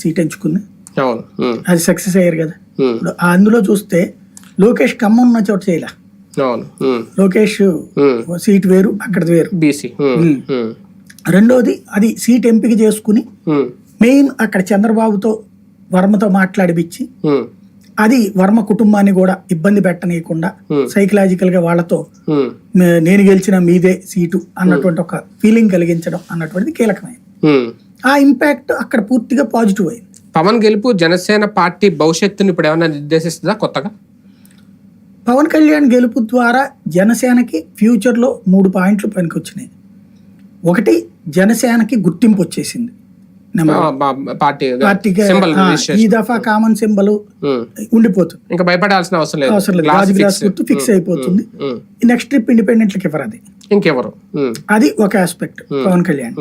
Seat ఎంచుకుంది అది success అయ్యారు కదా. ఇప్పుడు అందులో చూస్తే లోకేష్ ఖమ్మం ఉన్న చోట చేయలే. లోకేష్ సీట్ వేరు అక్కడది వేరు. బీసీ. రెండోది అది సీట్ ఎంపిక చేసుకుని మెయిన్ అక్కడ చంద్రబాబుతో వర్మతో మాట్లాడిపించి అది వర్మ కుటుంబాన్ని కూడా ఇబ్బంది పెట్టనీయకుండా. సైకలాజికల్గా వాళ్ళతో నేను గెలిచిన మీదే సీటు అన్నటువంటి ఒక ఫీలింగ్ కలిగించడం అన్నటువంటిది కీలకమైంది. ఆ ఇంపాక్ట్ అక్కడ పూర్తిగా పాజిటివ్ అయింది. పవన్ గెలుపు జనసేన పార్టీ భవిష్యత్తుని ఇప్పుడు ఏమైనా నిర్దేశిస్తుందా కొత్తగా? పవన్ కళ్యాణ్ గెలుపు ద్వారా జనసేనకి ఫ్యూచర్లో మూడు పాయింట్లు పనికొచ్చినాయి. ఒకటి జనసేనకి గుర్తింపు వచ్చేసింది. ఈ దఫా కామన్ సింబల్ ఉండిపోతుంది. ఇంకా భయపడాల్సిన అవసరం లేదు. అవసరం లేదు. గ్లాస్. గుర్తు ఫిక్స్ అయిపోతుంది. నెక్స్ట్ ట్రిప్ ఇండిపెండెంట్లకి ఇవ్వరు అది? ఇంకెవరు? అది ఒక ఆస్పెక్ట్ పవన్ కళ్యాణ్.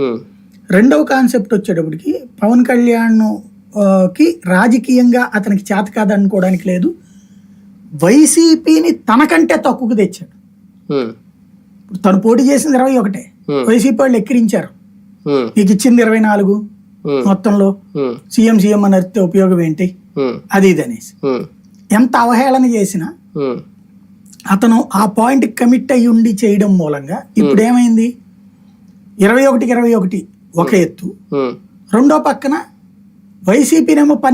రెండవ కాన్సెప్ట్ వచ్చేటప్పటికి పవన్ కళ్యాణ్కి రాజకీయంగా అతనికి చేత కాదనుకోవడానికి లేదు. వైసీపీని తనకంటే తక్కువకు తెచ్చాడు. తను పోటీ చేసింది ఇరవై ఒకటే. వైసీపీ వాళ్ళు ఎక్కిరించారు. నీకు ఇచ్చింది ఇరవై నాలుగు మొత్తంలో. సీఎం సీఎం అని అరిస్తే ఉపయోగం ఏంటి? అది ఇది అనేసి. ఎంత అవహేళన చేసినా అతను ఆ పాయింట్ కమిట్ అయ్యి ఉండి చేయడం మూలంగా ఇప్పుడు ఏమైంది ఇరవై ఒకటికి ఇరవై ఒకటి. ఒక ఎత్తు. రెండో పక్కన వైసీపీనేమో పని